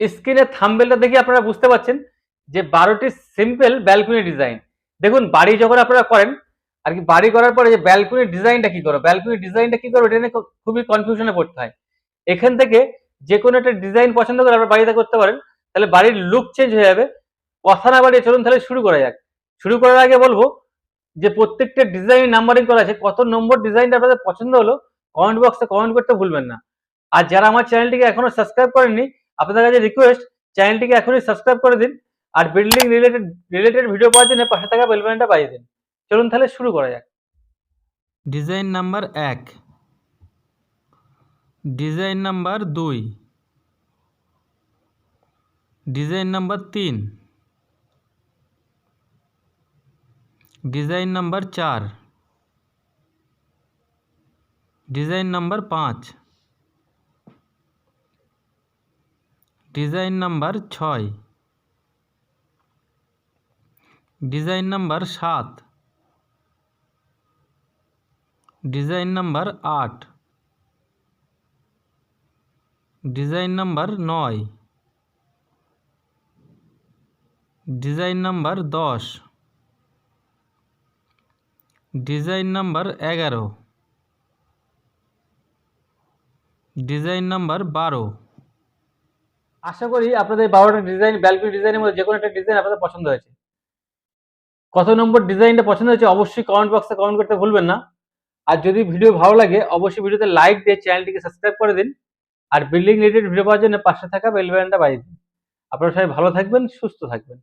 স্ক্রিনে থাম্বেলটা দেখে আপনারা বুঝতে পারছেন যে বারোটি সিম্পল ব্যালকনি ডিজাইন দেখুন, বাড়ি যখন আপনারা করেন, আর কি বাড়ি করার পরে যে ব্যালকনি ডিজাইনটা কি করো? ব্যালকনি ডিজাইনটা কি করো? এটা নিয়ে খুবই কনফিউশনে পড়তে হয়। এখান থেকে যে কোনো একটা ডিজাইন পছন্দ করে আপনার বাড়িতে করতে পারেন, তাহলে বাড়ির লুক চেঞ্জ হয়ে যাবে। কথা না বাড়িয়ে চলুন, তাহলে শুরু করা যাক। শুরু করার আগে বলব যে প্রত্যেকটা ডিজাইন নাম্বারিং করা আছে। কত নম্বর ডিজাইনটা আপনাদের পছন্দ হলো কমেন্ট বক্সে কমেন্ট করতে ভুলবেন না। আর যারা আমার চ্যানেলটিকে এখনও সাবস্ক্রাইব করেননি আপনাদের কাছে রিকোয়েস্ট চ্যানেলটিকে এখনই সাবস্ক্রাইব করে দিন আর বিল্ডিং রিলেটেড রিলেটেড ভিডিও পাওয়ার জন্য পাশে থাকা বেল বাটনটা বাজিয়ে দিন। চলুন তাহলে শুরু করা যাক। ডিজাইন নাম্বার এক। ডিজাইন নাম্বার দুই। ডিজাইন নাম্বার তিন। ডিজাইন নাম্বার চার। ডিজাইন নাম্বার পাঁচ। ডিজাইন নাম্বার ছয় ডিজাইন নাম্বার সাত ডিজাইন নাম্বার আট ডিজাইন নাম্বার নয় ডিজাইন নাম্বার দশ ডিজাইন নাম্বার এগারো ডিজাইন নাম্বার বারো আশা করি আপনাদের বারোটা ডিজাইন ব্যালকনি ডিজাইনের মধ্যে যে কোনো একটা ডিজাইন আপনাদের পছন্দ হয়েছে। কত নম্বর ডিজাইনটা পছন্দ হয়েছে অবশ্যই কমেন্ট বক্সে কমেন্ট করতে ভুলবেন না। আর যদি ভিডিও ভালো লাগে, অবশ্যই ভিডিওতে লাইক দিয়ে চ্যানেলটিকে সাবস্ক্রাইব করে দিন। আর বিল্ডিং রিলেটেড ভিডিও পাওয়ার জন্য পাশে থাকা বেল বাটনটা বাজিয়ে দিন। আপনারা সবাই ভালো থাকবেন, সুস্থ থাকবেন।